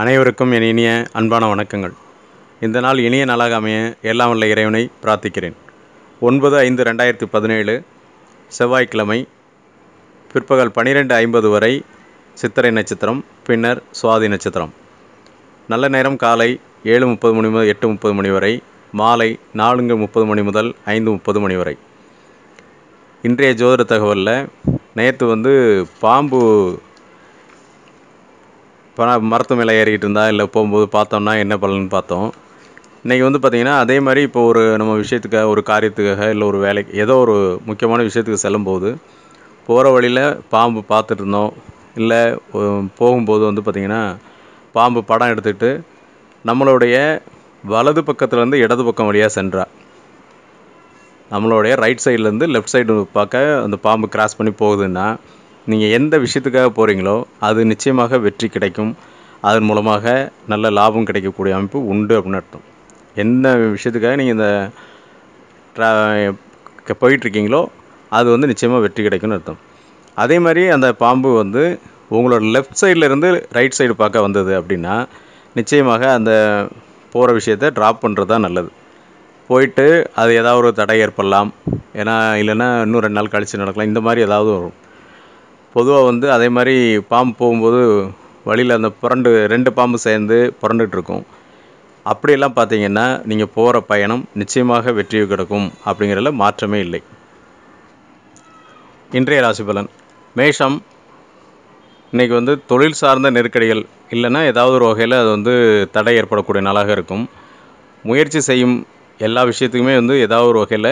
அனைவருக்கும் என் இனிய அன்பான வணக்கங்கள். இந்த நாள் இனிய நாளாக அமைய எல்லாம் உள்ள இறைவனை பிரார்த்திக்கிறேன். ஒன்பது ஐந்து ரெண்டாயிரத்தி பதினேழு செவ்வாய்க்கிழமை பிற்பகல் பனிரெண்டு ஐம்பது வரை சித்திரை நட்சத்திரம் பின்னர் சுவாதி நட்சத்திரம். நல்ல நேரம் காலை ஏழு முப்பது மணி முதல் எட்டு முப்பது மணி வரை மாலை நான்கு முப்பது மணி முதல் ஐந்து முப்பது மணி வரை. இன்றைய ஜோதிட தகவலில் நேற்று வந்து பாம்பு இப்போ மரத்து மேலே ஏறிக்கிட்டு இருந்தா இல்லை போகும்போது பார்த்தோம்னா என்ன பலன்னு பார்த்தோம். இன்றைக்கி வந்து பார்த்திங்கன்னா அதே மாதிரி இப்போ ஒரு நம்ம விஷயத்துக்காக ஒரு காரியத்துக்காக இல்லை ஒரு வேலைக்கு ஏதோ ஒரு முக்கியமான விஷயத்துக்கு செல்லும்போது போகிற வழியில் பாம்பு பார்த்துட்டு இருந்தோம். இல்லை போகும்போது வந்து பார்த்திங்கன்னா பாம்பு படம் எடுத்துக்கிட்டு நம்மளுடைய வலது பக்கத்துலேருந்து இடது பக்கம் வழியாக சென்றா. நம்மளுடைய ரைட் சைட்லேருந்து லெஃப்ட் சைடு பார்க்க அந்த பாம்பு கிராஸ் பண்ணி போகுதுன்னா நீங்கள் எந்த விஷயத்துக்காக போகிறீங்களோ அது நிச்சயமாக வெற்றி கிடைக்கும். அதன் மூலமாக நல்ல லாபம் கிடைக்கக்கூடிய அமைப்பு உண்டு அப்படின்னு அர்த்தம். எந்த விஷயத்துக்காக நீங்கள் இந்த ட்ரா க- போயிட்டுருக்கீங்களோ அது வந்து நிச்சயமாக வெற்றி கிடைக்கும்னு அர்த்தம். அதே மாதிரி அந்த பாம்பு வந்து உங்களோட லெஃப்ட் சைடில் இருந்து ரைட் சைடு பார்க்க வந்தது அப்படின்னா நிச்சயமாக அந்த போகிற விஷயத்தை ட்ராப் பண்ணுறது தான் நல்லது. போயிட்டு அது ஏதாவது ஒரு தடை ஏற்படலாம். ஏன்னா இல்லைன்னா இன்னும் ரெண்டு நாள் கழித்து நடக்கலாம். இந்த மாதிரி ஏதாவது வரும். பொதுவாக வந்து அதே மாதிரி பாம்பு போகும்போது வழியில் அந்த புரண்டு ரெண்டு பாம்பு சேர்ந்து புரண்டுட்ருக்கும் அப்படியெல்லாம் பார்த்தீங்கன்னா நீங்கள் போகிற பயணம் நிச்சயமாக வெற்றி கிடைக்கும் அப்படிங்கிறதுல மாற்றமே இல்லை. இன்றைய ராசி பலன். மேஷம் இன்றைக்கி வந்து தொழில் சார்ந்த நெருக்கடிகள் இல்லைன்னா ஏதாவது ஒரு வகையில் அது வந்து தடை ஏற்படக்கூடிய நாளாக இருக்கும். முயற்சி செய்யும் எல்லா விஷயத்துக்குமே வந்து ஏதாவது ஒரு வகையில்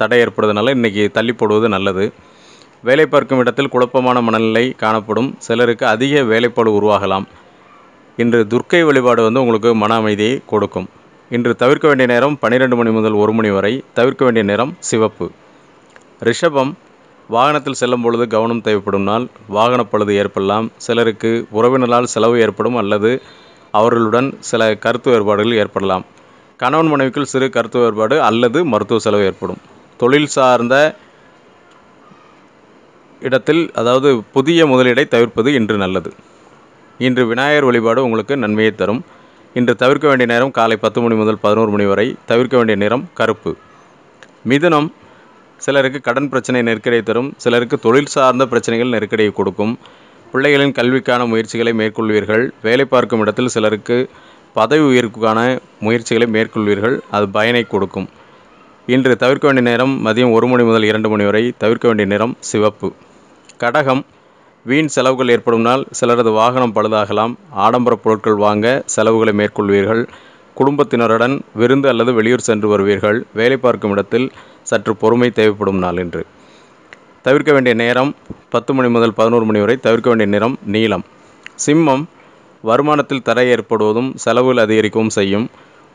தடை ஏற்படுறதுனால இன்றைக்கி தள்ளி போடுவது நல்லது. வேலை பார்க்கும் இடத்தில் குழப்பமான மனநிலை காணப்படும். சிலருக்கு அதிக வேலைப்பாடு உருவாகலாம். இன்று துர்க்கை வழிபாடு வந்து உங்களுக்கு மன அமைதியை கொடுக்கும். இன்று தவிர்க்க வேண்டிய நேரம் பன்னிரெண்டு மணி முதல் ஒரு மணி வரை தவிர்க்க வேண்டிய நேரம் சிவப்பு. ரிஷபம் வாகனத்தில் செல்லும் பொழுது கவனம் தேவைப்படும் நாள். வாகன பழுது ஏற்படலாம். சிலருக்கு உறவினரால் செலவு ஏற்படும் அல்லது அவர்களுடன் சில கருத்து வேறுபாடுகள் ஏற்படலாம். கணவன் மனைவிக்குள் சிறு கருத்து வேறுபாடு அல்லது மருத்துவ செலவு ஏற்படும். தொழில் சார்ந்த இடத்தில் அதாவது புதிய முதலீடை தவிர்ப்பது இன்று நல்லது. இன்று விநாயகர் வழிபாடு உங்களுக்கு நன்மையை தரும். இன்று தவிர்க்க வேண்டிய நேரம் காலை பத்து மணி முதல் பதினோரு மணி வரை தவிர்க்க வேண்டிய நேரம் கருப்பு. மிதுனம் சிலருக்கு கடன் பிரச்சனை நெருக்கடியை தரும் சிலருக்கு தொழில் சார்ந்த பிரச்சனைகள் நெருக்கடியை கொடுக்கும். பிள்ளைகளின் கல்விக்கான முயற்சிகளை மேற்கொள்வீர்கள். வேலை பார்க்கும் இடத்தில் சிலருக்கு பதவி உயர்வுக்கான முயற்சிகளை மேற்கொள்வீர்கள் அது பயனை கொடுக்கும். இன்று தவிர்க்க வேண்டிய நேரம் மதியம் ஒரு மணி முதல் இரண்டு மணி வரை தவிர்க்க வேண்டிய நேரம் சிவப்பு. கடகம் வீண் செலவுகள் ஏற்படும் நாள் சிலரது வாகனம் பழுதாகலாம். ஆடம்பர பொருட்கள் வாங்க செலவுகளை மேற்கொள்வீர்கள். குடும்பத்தினருடன் விருந்து அல்லது வெளியூர் சென்று வருவீர்கள். வேலை பார்க்கும் இடத்தில் சற்று பொறுமை தேவைப்படும் நாள் என்று தவிர்க்க வேண்டிய நேரம் பத்து மணி முதல் பதினோரு மணி வரை தவிர்க்க வேண்டிய நேரம் நீளம் சிம்மம் வருமானத்தில் தடை ஏற்படுவதும் செலவுகள் அதிகரிக்கவும் செய்யும்.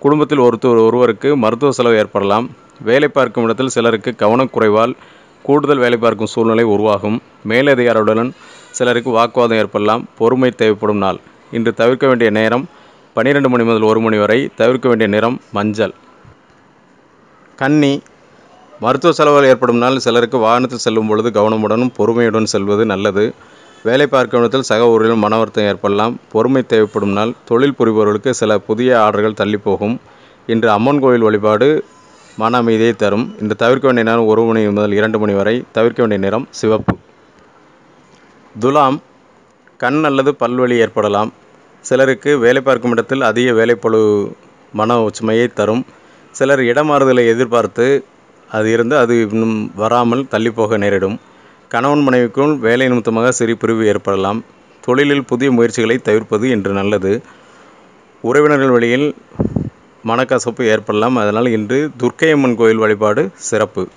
குடும்பத்தில் ஒருத்தர் ஒருவருக்கு மருத்துவ செலவு ஏற்படலாம். வேலை பார்க்கும் இடத்தில் சிலருக்கு கவனக்குறைவால் கூடுதல் வேலை பார்க்கும் சூழ்நிலை உருவாகும். மேலதிகாரியுடன் சிலருக்கு வாக்குவாதம் ஏற்படலாம். பொறுமை தேவைப்படும் நாள். இன்று தவிர்க்க வேண்டிய நேரம் பன்னிரெண்டு மணி முதல் ஒரு மணி வரை தவிர்க்க வேண்டிய நிறம் மஞ்சள். கன்னி. மருத்துவ செலவுகள் ஏற்படும் நாள். சிலருக்கு வாகனத்தில் செல்லும் பொழுது கவனமுடனும் பொறுமையுடன் செல்வது நல்லது. வேலை பார்க்கும் இடத்தில் சக ஊரிலும் மனவருத்தம் ஏற்படலாம். பொறுமை தேவைப்படும் நாள். தொழில் புரிபவர்களுக்கு சில புதிய ஆர்டர்கள் தள்ளிப்போகும். இன்று அம்மன் கோயில் வழிபாடு மன அமைதியை தரும். இந்த தவிர்க்க வேண்டிய நேரம் ஒரு மணி முதல் இரண்டு மணி வரை தவிர்க்க வேண்டிய நேரம் சிவப்பு. துலாம் கண் அல்லது பல்வழி ஏற்படலாம். சிலருக்கு வேலை பார்க்கும் இடத்தில் அதிக வேலைப்பழு மன உச்சுமையை தரும். சிலர் இடமாறுதலை எதிர்பார்த்து அது இருந்து அது இன்னும் வராமல் தள்ளிப்போக நேரிடும். கணவன் மனைவிக்குள் வேலை நிமித்தமாக சிறு பிரிவு ஏற்படலாம். தொழிலில் புதிய முயற்சிகளை தவிர்ப்பது இன்று நல்லது. உறவினர்கள் வழியில் மனக்கசப்பு ஏற்படலாம். அதனால் இன்று துர்க்கையம்மன் கோயில் வழிபாடு சிறப்பு.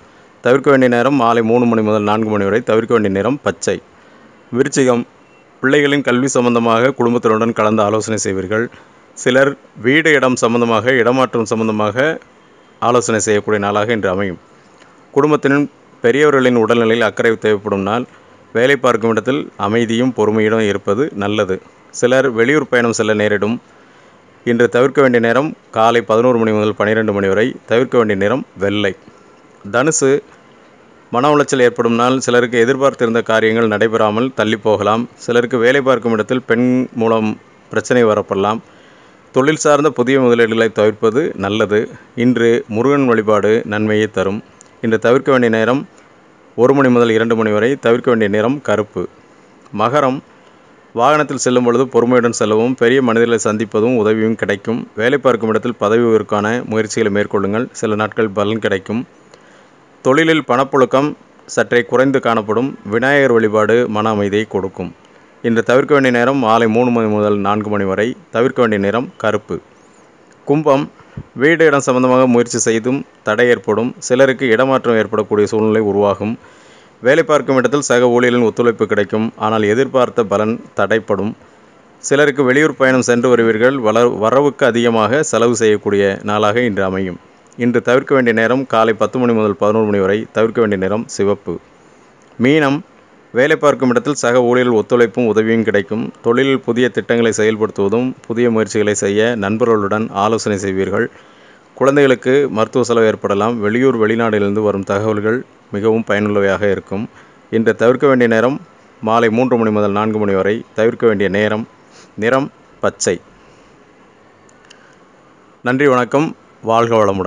தவிர்க்க வேண்டிய நேரம் மாலை மூணு மணி முதல் நான்கு மணி வரை தவிர்க்க வேண்டிய நேரம் பச்சை. விருச்சிகம். பிள்ளைகளின் கல்வி சம்பந்தமாக குடும்பத்தினருடன் கலந்து ஆலோசனை செய்வீர்கள். சிலர் வீடு இடம் சம்பந்தமாக இடமாற்றம் சம்பந்தமாக ஆலோசனை செய்யக்கூடிய நாளாக இன்று அமையும். குடும்பத்தின் பெரியவர்களின் உடல்நிலையில் அக்கறை தேவைப்படும் நாள். வேலை பார்க்கும் இடத்தில் அமைதியும் பொறுமையிடம் இருப்பது நல்லது. சிலர் வெளியூர் பயணம் செல்ல நேரிடும். இன்று தவிர்க்க வேண்டிய நேரம் காலை பதினோரு மணி முதல் பன்னிரெண்டு மணி வரை தவிர்க்க வேண்டிய நேரம் வெள்ளை. தனுசு மன உளைச்சல் ஏற்படும் நாள். சிலருக்கு எதிர்பார்த்திருந்த காரியங்கள் நடைபெறாமல் தள்ளி போகலாம் சிலருக்கு வேலை பார்க்கும் இடத்தில் பெண் மூலம் பிரச்சனை வரப்படலாம். தொழில் சார்ந்த புதிய முதலீடுகளை தவிர்ப்பது நல்லது. இன்று முருகன் வழிபாடு நன்மையை தரும். இன்று தவிர்க்க வேண்டிய நேரம் ஒரு மணி முதல் இரண்டு மணி வரை தவிர்க்க வேண்டிய நேரம் கருப்பு. மகரம் வாகனத்தில் செல்லும் பொழுது பொறுமையுடன் செல்லவும் பெரிய மனிதர்களை சந்திப்பதும் உதவியும் கிடைக்கும். வேலை பார்க்கும் இடத்தில் பதவி உயர்வுக்கான முயற்சிகளை மேற்கொள்ளுங்கள். சில நாட்கள் பலன் கிடைக்கும். தொழிலில் பணப்புழக்கம் சற்றே குறைந்து காணப்படும். விநாயகர் வழிபாடு மன அமைதியை கொடுக்கும். இன்று தவிர்க்க வேண்டிய நேரம் மாலை மூணு மணி முதல் நான்கு மணி வரை தவிர்க்க வேண்டிய நேரம் கருப்பு. கும்பம் வீடு இடம் சம்பந்தமாக முயற்சி செய்தும் தடை ஏற்படும். சிலருக்கு இடமாற்றம் ஏற்படக்கூடிய சூழ்நிலை உருவாகும். வேலை பார்க்கும் இடத்தில் சக ஊழியர்களின் ஒத்துழைப்பு கிடைக்கும். ஆனால் எதிர்பார்த்த பலன் தடைப்படும் சிலருக்கு வெளியூர் பயணம் சென்று வருவீர்கள். வள வரவுக்கு அதிகமாக செலவு செய்யக்கூடிய நாளாக இன்று அமையும். இன்று தவிர்க்க வேண்டிய நேரம் காலை பத்து மணி முதல் பதினோரு மணி வரை தவிர்க்க வேண்டிய நேரம் சிவப்பு. மீனம் வேலை பார்க்கும் இடத்தில் சக ஊழியர்கள் ஒத்துழைப்பும் உதவியும் கிடைக்கும். தொழிலில் புதிய திட்டங்களை செயல்படுத்துவதும் புதிய முயற்சிகளை செய்ய நண்பர்களுடன் ஆலோசனை செய்வீர்கள். குழந்தைகளுக்கு மருத்துவ செலவு ஏற்படலாம். வெளியூர் வெளிநாடுகளிலிருந்து வரும் தகவல்கள் மிகவும் பயனுள்ளவையாக இருக்கும். இன்று தவிர்க்க வேண்டிய நேரம் மாலை மூன்று மணி முதல் நான்கு மணி வரை தவிர்க்க வேண்டிய நேரம் நிறம் பச்சை. நன்றி வணக்கம். வாழ்க வளமுடன்.